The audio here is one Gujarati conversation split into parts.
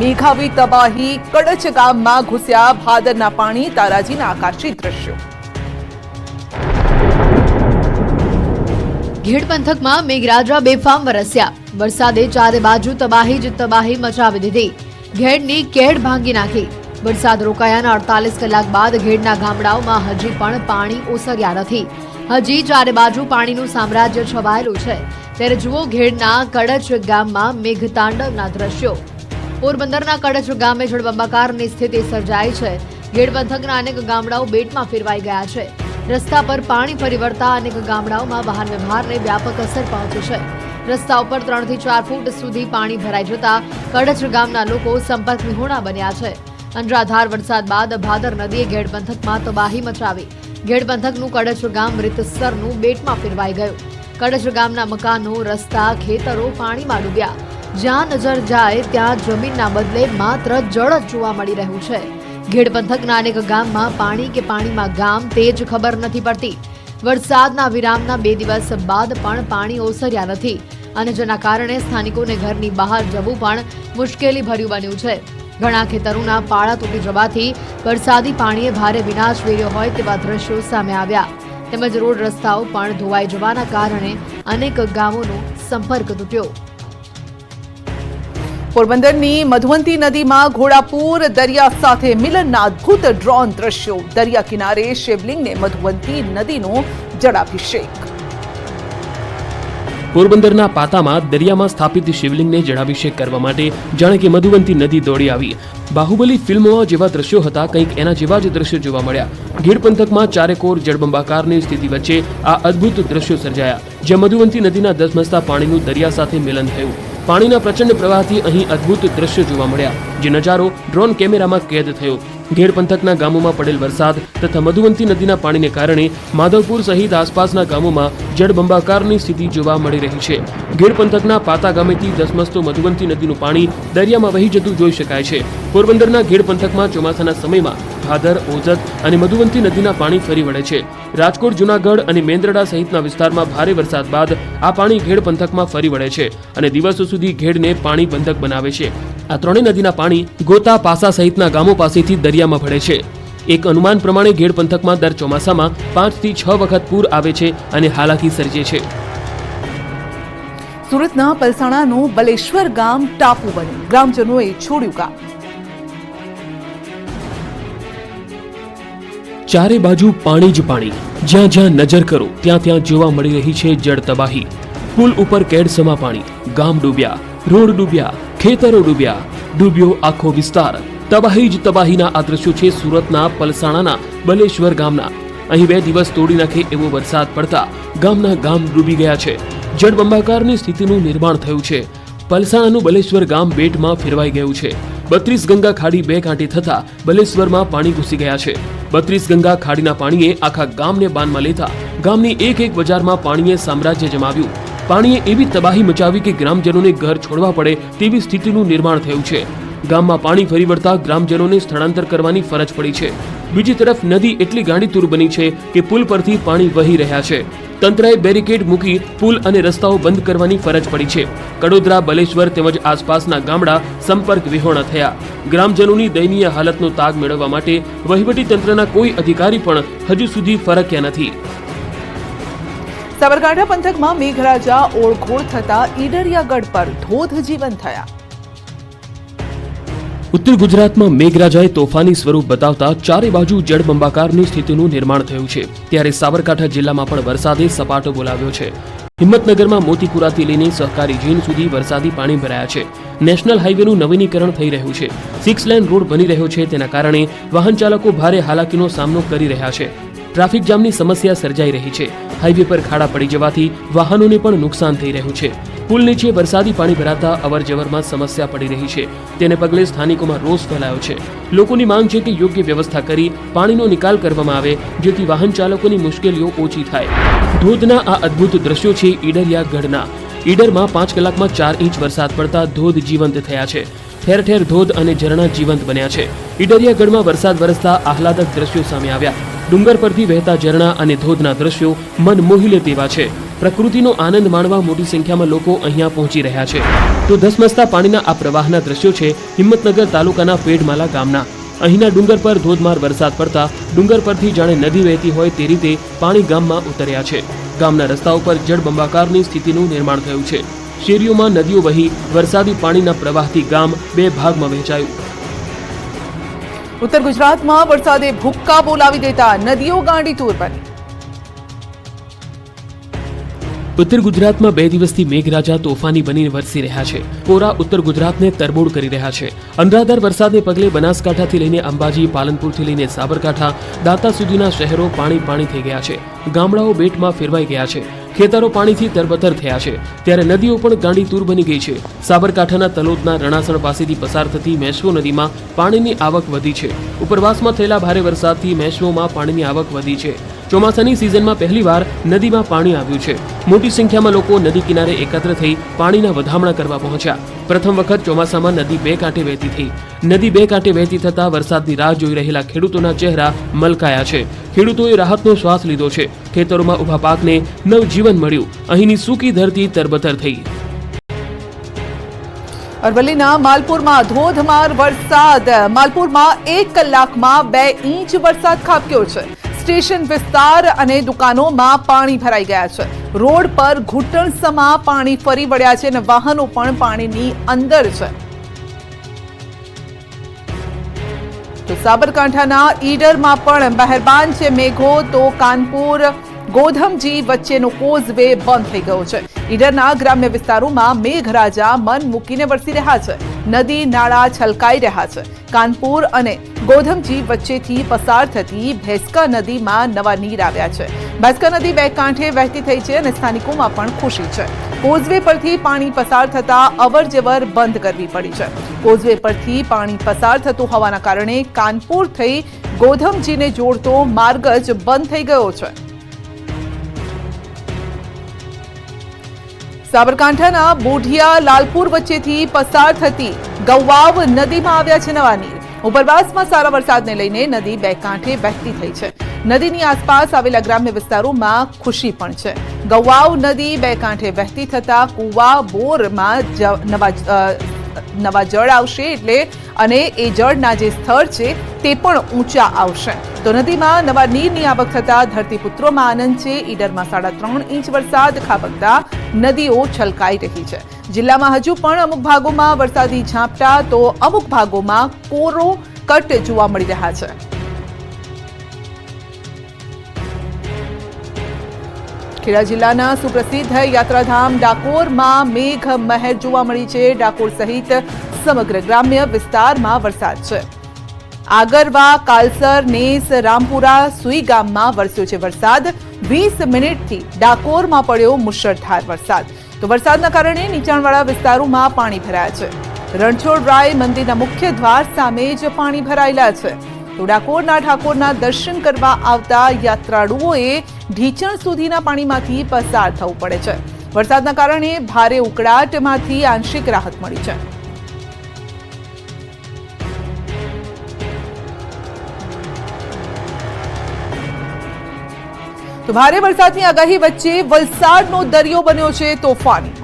મેઘાવી તબાહી, કડચ ગામમાં ઘૂસ્યા ભાદરના પાણી, તારાજીના આકાશી દ્રશ્યો. ઘેડ પંથકમાં મેઘરાજા બેફામ વરસ્યા. વરસાદે ચારે બાજુ તબાહી જ તબાહી મચાવી દીધી. ઘેડની કેડ ભાંગી નાખી. વરસાદ રોકાયાના અડતાલીસ કલાક બાદ ઘેડના ગામડાઓમાં હજી પણ પાણી ઓસર્યા નથી. હજી ચારે બાજુ પાણીનું સામ્રાજ્ય છવાયેલું છે. ત્યારે જુઓ ઘેડના કડચ ગામમાં મેઘતાંડવના દ્રશ્યો. પોરબંદરના કડજ ગામે જળબંબાકારની સ્થિતિ સર્જાઈ છે. ઘેડ પંથકના અનેક ગામડાઓ બેટમાં ફેરવાઈ ગયા છે. રસ્તા પર પાણી ફરી અનેક ગામડાઓમાં વાહન વ્યવહારને વ્યાપક અસર પહોંચી છે. રસ્તા ઉપર ત્રણથી ચાર ફૂટ સુધી પાણી ભરાઈ જતા કડજ ગામના લોકો સંપર્ક વિહોણા બન્યા છે. અનરાધાર વરસાદ બાદ ભાદર નદીએ ઘેડ પંથકમાં તબાહી મચાવી. ઘેડ પંથકનું કડચ ગામ મૃતસરનું બેટમાં ફેરવાઈ ગયું. કડજ ગામના મકાનો, રસ્તા, ખેતરો પાણીમાં ડૂબ્યા. જ્યાં નજર જાય ત્યાં જમીનના બદલે માત્ર જળ જ જોવા મળી રહ્યું છે. ઘેડ પંથકના અનેક ગામમાં પાણી કે પાણીમાં ગામ તે જ ખબર નથી પડતી. વરસાદના વિરામના બે દિવસ બાદ પણ પાણી ઓસર્યા નથી અને જેના કારણે સ્થાનિકોને ઘરની બહાર જવું પણ મુશ્કેલી ભર્યું બન્યું છે. ઘણા ખેતરોના પાળા તૂટી જવાથી વરસાદી પાણીએ ભારે વિનાશ વેર્યો હોય તેવા દ્રશ્યો સામે આવ્યા. તેમજ રોડ રસ્તાઓ પણ ધોવાઈ જવાના કારણે અનેક ગામોનો સંપર્ક તૂટ્યો. પોરબંદરની મધુવંતી નદીમાં ઘોડાપુર, દરિયા સાથે મિલનના અદ્ભુત ડ્રોન દ્રશ્યો. દરિયા કિનારે શિવલિંગને મધુવંતી નદીનો જળાભિષેક. પોરબંદરના પાતામાં દરિયામાં સ્થાપિત શિવલિંગને જળાભિષેક કરવા માટે જાણે કે મધુવંતી નદી દોડી આવી. બાહુબલી ફિલ્મોમાં જેવા દ્રશ્યો હતા, કંઈક એના જેવા જ દ્રશ્યો જોવા મળ્યા. ગીર પંથકમાં ચારેકોર જળબંબાકારની સ્થિતિ વચ્ચે આ અદ્ભુત દ્રશ્યો સર્જાયા, જ્યાં મધુવંતી નદીના દસમસતા પાણીનું દરિયા સાથે મિલન થયું. પાણીના પ્રચંડ પ્રવાહથી અહીં અદ્ભુત દ્રશ્ય જોવા મળ્યા, જે નજારો ડ્રોન કેમેરામાં કેદ થયો. ઘેડ પંથકના ગામોમાં પડેલ વરસાદ તથા મધુવંતી નદીના પાણીને કારણે માધવપુર સહિત આસપાસના ગામોમાં જળબંબાકારની સ્થિતિ જોવા મળી રહી છે. ઘેડ પંથકના પાતા ગામેથી ધસમસતો મધુવંતી નદીનું પાણી દરિયામાં વહી જતું જોઈ શકાય છે. પોરબંદરના ગીર પંથકમાં ચોમાસાના સમયમાં ભાદર, ઓજત અને મધુવંતી નદીના પાણી ફરી વળે છે. રાજકોટ, જુનાગઢ અને મેંદરડા સહિતના વિસ્તારમાં ભારે વરસાદ બાદ આ પાણી ઘેડ પંથકમાં ફરી વળે છે અને દિવસો સુધી ઘેડને પાણી બંધક બનાવે છે. આ ત્રણેય નદીના પાણી ગોતા, પાસા સહિતના ગામો પાસેથી દરિયામાં ભળે છે. એક અનુમાન પ્રમાણે ઘેડ પંથકમાં દર ચોમાસામાં પાંચથી છ વખત પૂર આવે છે અને હાલાકી સર્જે છે. સુરતના પલસાણાનું બલેશ્વર ગામ ટાપુ બન્યું. ગ્રામજનોએ છોડ્યું ગામ ચારે બાજુ પાણી જ પાણી. જ્યાં જ્યાં નજર કરો, ત્યાં ત્યાં જોવા મળી રહી છે જળ તબાહી. પુલ ઉપર કેડસમા પાણી. ગામ ડૂબ્યા, રોડ ડૂબ્યા, ખેતરો ડૂબ્યા. ડૂબ્યો આખો વિસ્તાર. તબાહી જ તબાહીના આ દ્રશ્યો છે સુરતના પલસાણાના બલેશ્વર ગામના. અહીં બે દિવસ તોડી નાખે એવો વરસાદ પડતા ગામના ગામ ડૂબી ગયા છે. જળબંબાકારની સ્થિતિનું નિર્માણ થયું છે. પલસાણાનું બલેશ્વર ગામ બેટમાં ફેરવાઈ ગયું છે. બત્રીસ ગંગા ખાડી બે કાંઠે થતા બલેશ્વરમાં પાણી ઘૂસી ગયા છે. બત્રીસ ગંગા ખાડીના પાણીએ આખા ગામને બાનમાં લેતા ગામની એક એક બજારમાં પાણીએ સામ્રાજ્ય જમાવ્યું. પાણીએ એવી તબાહી મચાવી કે ગ્રામજનોને ઘર છોડવા પડે તેવી સ્થિતિનું નિર્માણ થયું છે. ગામમાં પાણી ફરી વળતા ગ્રામજનોને સ્થળાંતર કરવાની ફરજ પડી છે. બીજી તરફ નદી એટલી ગાંડીતુર બની છે કે પુલ પરથી પાણી વહી રહ્યા છે. તંત્રએ બેરિકેડ મૂકી પુલ અને રસ્તાઓ બંધ કરવાની ફરજ પડી છે. કડોદરા, બલેશ્વર તેમજ આસપાસના ગામડા સંપર્ક વિહોણા થયા. ગ્રામજનોની દયનીય હાલતનો તાગ મેળવવા માટે વહીવટી તંત્રના કોઈ અધિકારી પણ હજુ સુધી ફરક્યા નથી. સાબરકાંઠા પંથકમાં મેઘરાજા ઓળઘોળ થતા ઈડરિયાગઢ પર ધોધ જીવન થયા. ઉત્તર ગુજરાતમાં મેઘરાજાએ તોફાની સ્વરૂપ બતાવતા ચારે બાજુ જળબંબાકારની સ્થિતિનું નિર્માણ થયું છે. ત્યારે સાબરકાંઠા જિલ્લામાં પણ વરસાદે સપાટો બોલાવ્યો છે. હિંમતનગરમાં મોતીપુરાથી લઈને સહકારી જીન સુધી વરસાદી પાણી ભરાયા છે. નેશનલ હાઈવેનું નવીનીકરણ થઈ રહ્યું છે. સિક્સ લેન રોડ બની રહ્યો છે. તેના કારણે વાહન ચાલકો ભારે હાલાકીનો સામનો કરી રહ્યા છે. ટ્રાફિક જામની સમસ્યા સર્જાઈ રહી છે. હાઈવે પર ખાડા પડી જવાથી વાહનોને પણ નુકસાન થઈ રહ્યું છે. પુલ નીચે વરસાદી પાણી ભરાતા અવરજવરમાં સમસ્યા પડી રહી છે. તેને પગલે સ્થાનિકોમાં રોષ ફેલાયો છે. લોકોની માંગ છે કે યોગ્ય વ્યવસ્થા કરી પાણીનો નિકાલ કરવામાં આવે, જેથી વાહન ચાલકોની મુશ્કેલીઓ ઓછી થાય. ધોધના આ અદ્ભુત દ્રશ્યો છે ઈડરિયા ગઢના ઈડરમાં પાંચ કલાકમાં ચાર ઇંચ વરસાદ પડતા ધોધ જીવંત થયા છે. ઠેર ઠેર ધોધ અને ઝરણા જીવંત બન્યા છે. ઈડરિયાગઢમાં વરસાદ વરસતા આહલાદક દ્રશ્યો સામે આવ્યા. ડુંગર પરથી વહેતા ઝરણા અને ધોધના દ્રશ્યો મન મોહી લે તેવા છે. પ્રકૃતિનો આનંદ માણવા મોટી સંખ્યામાં લોકો અહીંયા પહોંચી રહ્યા છે. તો ધસમસતા પાણીના આ પ્રવાહના દ્રશ્યો છે હિંમતનગર તાલુકાના પેડમાલા ગામના. અહીંના ડુંગર પર ધોધમાર વરસાદ પડતા ડુંગર પરથી જાણે નદી વહેતી હોય તે રીતે પાણી ગામમાં ઉતર્યા છે. ગામના રસ્તા ઉપર જળબંબાકારની સ્થિતિનું નિર્માણ થયું છે. શેરીઓમાં નદીઓ વહી વરસાદી પાણીના પ્રવાહથી ગામ બે ભાગમાં વહેંચાયું. ઉત્તર ગુજરાતમાં વરસાદે ભૂક્કા બોલાવી દેતા નદીઓ ગાંડી તૂર બની ઉત્તર ગુજરાતમાં બે દિવસથી મેઘરાજા તોફાની બનીને વરસી રહ્યા છે. કોરા ઉત્તર ગુજરાતને તરબોળ કરી રહ્યા છે. અનરાધાર વરસાદને પગલે બનાસકાંઠાથી લઈને અંબાજી, પાલનપુરથી લઈને સાબરકાંઠા દાંતા સુધીના શહેરો પાણી પાણી થઈ ગયા છે. ગામડાઓ બેટમાં ફેરવાઈ ગયા છે. ખેતરો પાણીથી તરબતર થયા છે. ત્યારે નદીઓ પણ ગાંડીતૂર બની ગઈ છે. સાબરકાંઠાના તલોદના રણાસણ પાસેથી પસાર થતી મેશ્વો નદીમાં પાણીની આવક વધી છે. ઉપરવાસમાં થયેલા ભારે વરસાદથી મેશ્વોમાં પાણીની આવક વધી છે. ચોમાસાની સિઝનમાં પહેલીવાર નદીમાં પાણી આવ્યું છે. મોટી સંખ્યામાં લોકો નદી કિનારે એકત્ર થઈ પાણીના વધામણા કરવા પહોંચ્યા. પ્રથમ વખત ચોમાસામાં નદી બે કાંઠે વહેતી થઈ. નદી બે કાંઠે વહેતી થતા વરસાદની રાહ જોઈ રહેલા ખેડૂતોના ચહેરા મલકાયા છે. ખેડૂતોએ રાહતનો શ્વાસ લીધો છે. ખેતરોમાં ઊભા પાકને નવજીવન મળ્યું. અહીંની સૂકી ધરતી તરબતર થઈ. અરવલ્લીના માલપુરમાં ધોધમાર વરસાદ. માલપુરમાં એક કલાકમાં બે ઇંચ વરસાદ ખાબક્યો છે. સ્ટેશન વિસ્તાર અને દુકાનોમાં પાણી ભરાઈ ગયા છે. રોડ પર ઘૂંટણસમા પાણી ફરી વળ્યા છે અને વાહનો પણ પાણીની અંદર છે. તો સાબરકાંઠાના ઈડરમાં પણ મહેરબાન છે મેઘો. તો કાનપુર ગોધમજી વચ્ચેનો કોઝવે બંધ થઈ ગયો છે. ઈડરના ગ્રામ્ય વિસ્તારોમાં મેઘરાજા મન મૂકીને વરસી રહ્યા છે. નદી, નાળા છલકાઈ રહ્યા છે. કાનપુર અને ગોધમજી વચ્ચેથી પસાર થતી ભેસ્કા નદીમાં નવા નીર આવ્યા છે. ભેસ્કા નદી બે કાંઠે વહેતી થઈ છે અને સ્થાનિકોમાં પણ ખુશી છે. કોઝવે પરથી પાણી પસાર થતા અવર જવર બંધ કરવી પડી છે. કોઝવે પરથી પાણી પસાર થતું હોવાના કારણે કાનપુર થઈ ગોધમજીને જોડતો માર્ગ જ બંધ થઈ ગયો છે. સાબરકાંઠાના બોઢિયા, લાલપુર વચ્ચેથી પસાર થતી ગૌવાવ નદીમાં આવ્યા છે નવા નીર. ઉપરવાસમાં સારા વરસાદને લઈને નદી બે કાંઠે વહેતી થઈ છે. નદીની આસપાસ આવેલા ગ્રામ્ય વિસ્તારોમાં ખુશી પણ છે. ગૌવાવ નદી બે કાંઠે વહેતી થતા કુવા બોરમાં નવા નવા જળ આવશે એટલે અને એ જળના જે સ્થળ છે તે પણ ઊંચા આવશે. તો નદીમાં નવા નીરની આવક થતા ધરતીપુત્રોમાં આનંદ છે. ઈડરમાં સાડા ત્રણ ઇંચ વરસાદ, ખાબકતા નદીઓ છલકાઈ રહી છે. જિલ્લામાં હજુ પણ અમુક ભાગોમાં વરસાદી ઝાપટા, તો અમુક ભાગોમાં કોરો કટ જોવા મળી રહ્યા છે. ખેડા જિલ્લાના સુપ્રસિદ્ધ યાત્રાધામ ડાકોરમાં મેઘ મહેર જોવા મળી છે. ડાકોર સહિત સમગ્ર ગ્રામ્ય વિસ્તારમાં વરસાદ છે. આગરવા, કાલસર, નેસ, રામપુરા, સુઈ ગામમાં વરસ્યો છે વરસાદ. વીસ મિનિટથી ડાકોરમાં પડ્યો મુશળધાર વરસાદ. તો વરસાદના કારણે નીચાણવાળા વિસ્તારોમાં પાણી ભરાયા છે. રણછોડરાય મંદિરના મુખ્ય દ્વાર સામે જ પાણી ભરાયેલા છે. તો ઠાકોરના દર્શન કરવા આવતા યાત્રાળુઓએ ઢીચણ સુધીના પાણીમાંથી પસાર થવું પડે છે. વરસાદના કારણે ભારે ઉકળાટમાંથી આંશિક રાહત મળી છે. તો ભારે વરસાદની આગાહી વચ્ચે વલસાડનો દરિયો બન્યો છે તોફાની.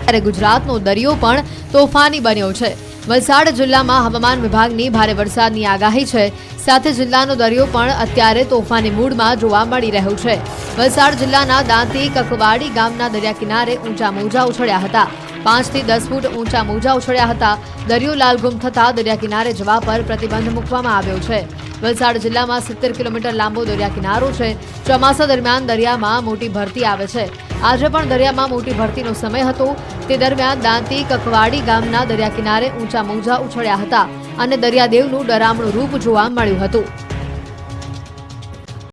ત્યારે ગુજરાતનો દરિયો પણ તોફાની બન્યો છે. વલસાડ જિલ્લામાં હવામાન વિભાગની ભારે વરસાદની આગાહી છે. સાથે જિલ્લાનો દરિયો પણ અત્યારે તોફાની મૂડમાં જોવા મળી રહ્યો છે. વલસાડ જિલ્લાના દાંતી, કકવાડી ગામના દરિયા કિનારે ઊંચા મોજા ઉછળ્યા હતા. પાંચથી દસ ફૂટ ઊંચા મોજા ઉછળ્યા હતા. દરિયો લાલગુમ થતા દરિયા કિનારે જવા પર પ્રતિબંધ મૂકવામાં આવ્યો છે. વલસાડ જિલ્લામાં સિત્તેર કિલોમીટર લાંબો દરિયા કિનારો છે. ચોમાસા દરમિયાન દરિયામાં મોટી ભરતી આવે છે. આજે પણ દરિયામાં મોટી ભરતીનો સમય હતો. તે દરમિયાન દાંતી કકવાડી ગામના દરિયા કિનારે ઊંચા મોજા ઉછળ્યા હતા અને દરિયાદેવનું ડરામણું રૂપ જોવા મળ્યું હતું.